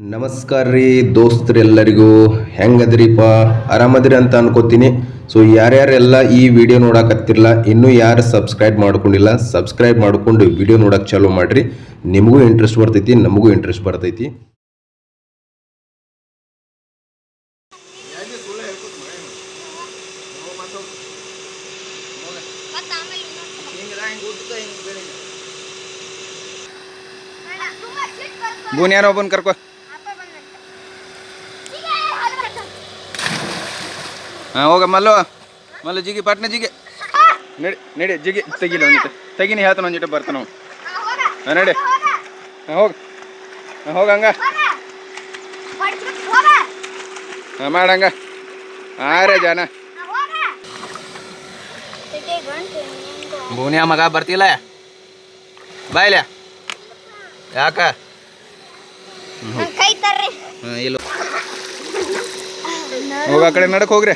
ನಮಸ್ಕಾರ ರೀ ದೋಸ್ತರೆಲ್ಲರಿಗೂ. ಹೆಂಗದ್ರಿಪ್ಪ ಆರಾಮದ್ರಿ ಅಂತ ಅನ್ಕೋತೀನಿ. ಸೊ ಯಾರ್ಯಾರೆಲ್ಲ ಈ ವಿಡಿಯೋ ನೋಡಕತ್ತಿರಲ್ಲ ಇನ್ನೂ ಯಾರು ಸಬ್ಸ್ಕ್ರೈಬ್ ಮಾಡ್ಕೊಂಡಿಲ್ಲ ಸಬ್ಸ್ಕ್ರೈಬ್ ಮಾಡ್ಕೊಂಡು ವಿಡಿಯೋ ನೋಡಕ್ಕೆ ಚಾಲೂ ಮಾಡಿರಿ. ನಿಮಗೂ ಇಂಟ್ರೆಸ್ಟ್ ಬರ್ತೈತಿ ನಮಗೂ ಇಂಟ್ರೆಸ್ಟ್ ಬರ್ತೈತಿ. ಬೋನ್ ಯಾರು ಒಬ್ಬನ್ ಕರ್ಕೊ. ಹಾಂ ಹೋಗ ಮಲ್ಲು. ಮಲ್ಲು ಜಿಗಿ ಪಟ್ನೆ ಜಿಗಿ. ನಡಿ ನಡಿ ಜಿಗಿ ತೆಗಿಲಿ ಒಂದಿಟ್ಟು ತೆಗಿನಿ ಹೇಳ್ತಾನೆ ಒಂದಿಟ್ಟು ಬರ್ತಾನ ಅವ್ನು ಹಾ, ನಡಿ. ಹೋಗ. ಹಾಂ ಹೋಗ. ಹಾಂ ಹೋಗ ಹಂಗ. ಹಾಂ ಮಾಡಂಗ ಹಾಂ ಜನ. ಭೂನಿಯ ಮಗ ಬರ್ತಿಲ್ಲ? ಬಾಯ್ಲೆ ಯಾಕ? ಹೋಗ ಆ ಕಡೆ ನಡಕ್ ಹೋಗ್ರಿ.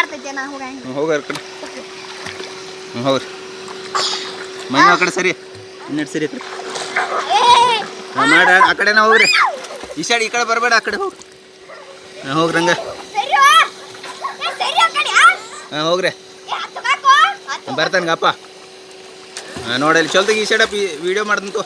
ಬ್ಯಾಡ್ತೈತೆ ನಾ ಹೋಗ ಕಡೆ. ಹ್ಞೂ ಹೋಗ್ರಿ ಆ ಕಡೆ ಸರಿ. ಇನ್ನೆರಡು ಸರಿ ಆ ಕಡೆ ಹಾಂ ಮಾಡ ಆ ಕಡೆನ ಹೋಗ್ರಿ. ಈ ಸೈಡ್ ಈ ಕಡೆ ಬರಬೇಡ ಆ ಕಡೆ ಹೋಗಿ. ಹಾಂ ಹೋಗ್ರಂಗ ಕಡೆ? ಹಾಂ ಹೋಗ್ರಿ. ಬರ್ತಾನಗಪ್ಪ ಹಾಂ. ನೋಡಲ್ಲಿ ಚಲ್ದಾಗ ಈ ಸೈಡಪ್ ವಿಡಿಯೋ ಮಾಡ್ದಂತು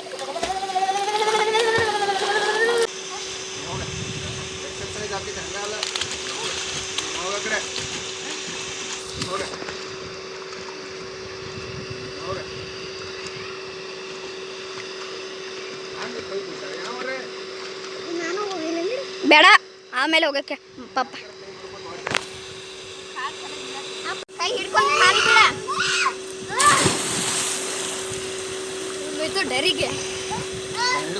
ಬೇಡ ಆಮೇಲೆ ಹೋಗಕ್ಕೆ ಪಪ್ಪ ಕೈ ಹಿಡ್ಕೊಂಡು ಕಾಲು ಬಿಡ ಹೋಯ್ತು ಡರಿಗೆ ಜಿಗಿ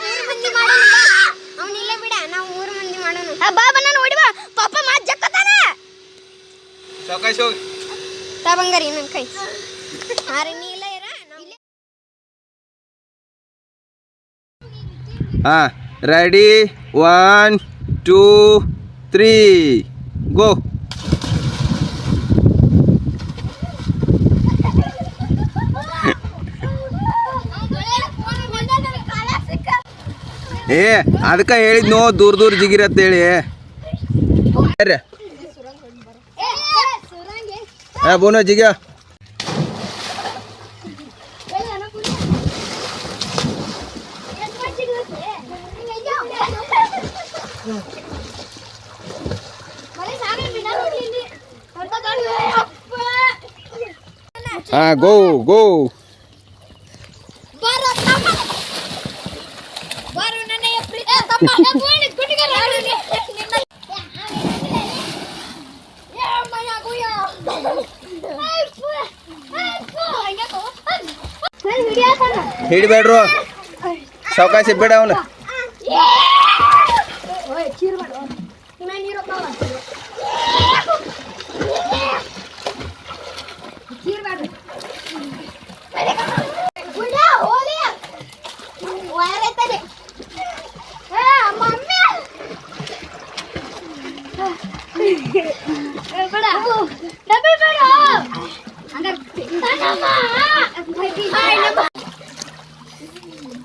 ಮೂರು ಮಂದಿ ಮಾಡೋಣ ಬಾ. ಅವ್ನು ಇಲ್ಲೇ ಬಿಡ ನಾವು ಮೂರು ಮಂದಿ ಮಾಡೋಣ. ನಾನು ಬಾ. ಪಾಪ ಮಾತು ಜಕ್ಕತಾನ ಹೋಗಿ. ನನ್ನ ಕೈ. ಹಾರಿ ಹಾಂ ready one two three go ಏ ಅದಕ್ಕೆ ಹೇಳಿದ್ನೋ ದೂರ ದೂರ ಜಿಗಿರಿ ಅಂತೇಳಿ ಬರ್ರಿ. ಏ ಬೋನ ಜಿಗ್ಯ ಹಾಂ ಗೋ ಗೋ ಹಿಡಿಬೇಡ್ರು ಸಾವಕಾಶ ಬೇಡ ಅವನು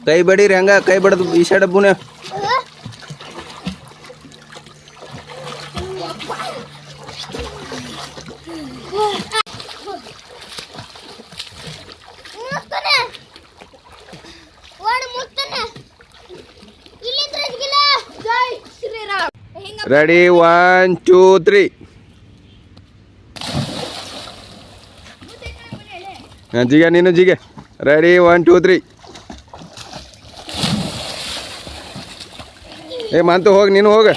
ಕೈ ಬಡೀರಿ ಹಂಗ ಕೈ ಬಡದು ಈ side ಬುನ ready one two three ಜಿಗೆ ನೀನು ಜಿಗೆ ರೆಡಿ ಒನ್ ಟೂ ತ್ರೀ ಏ ಮಾಂತು ಹೋಗಿ ನೀನು ಹೋಗ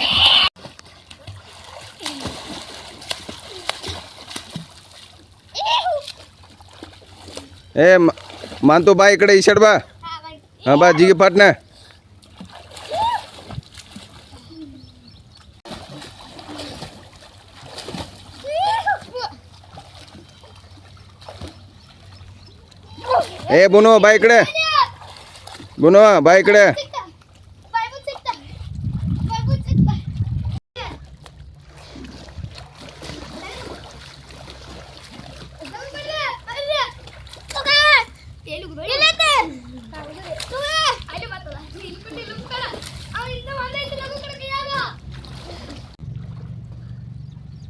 ಏ ಮ- ಮಾಂತು ಬಾ ಈ ಕಡೆ ಈ ಸೈಡ್ ಬಾ ಹಾಂ ಬಾ ಜಿಗೆ ಪಾಟ್ನ ए बुनो बाय इकडे बुनो बाय इकडे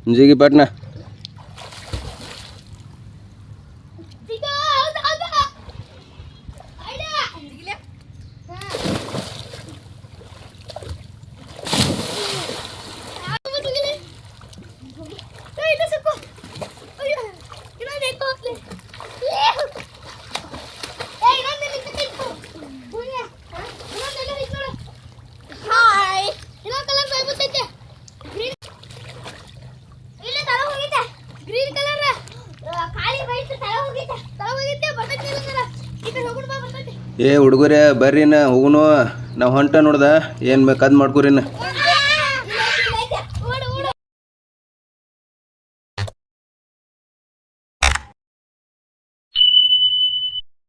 जी की पटना ಏ ಹುಡುಗರೇ ಬರ್ರಿನ ಹೋಗುನು. ನಾವು ಹೊಂಟ ನೋಡ್ದ ಏನು ಬೇಕಾದ್ ಮಾಡ್ಕೊರಿನ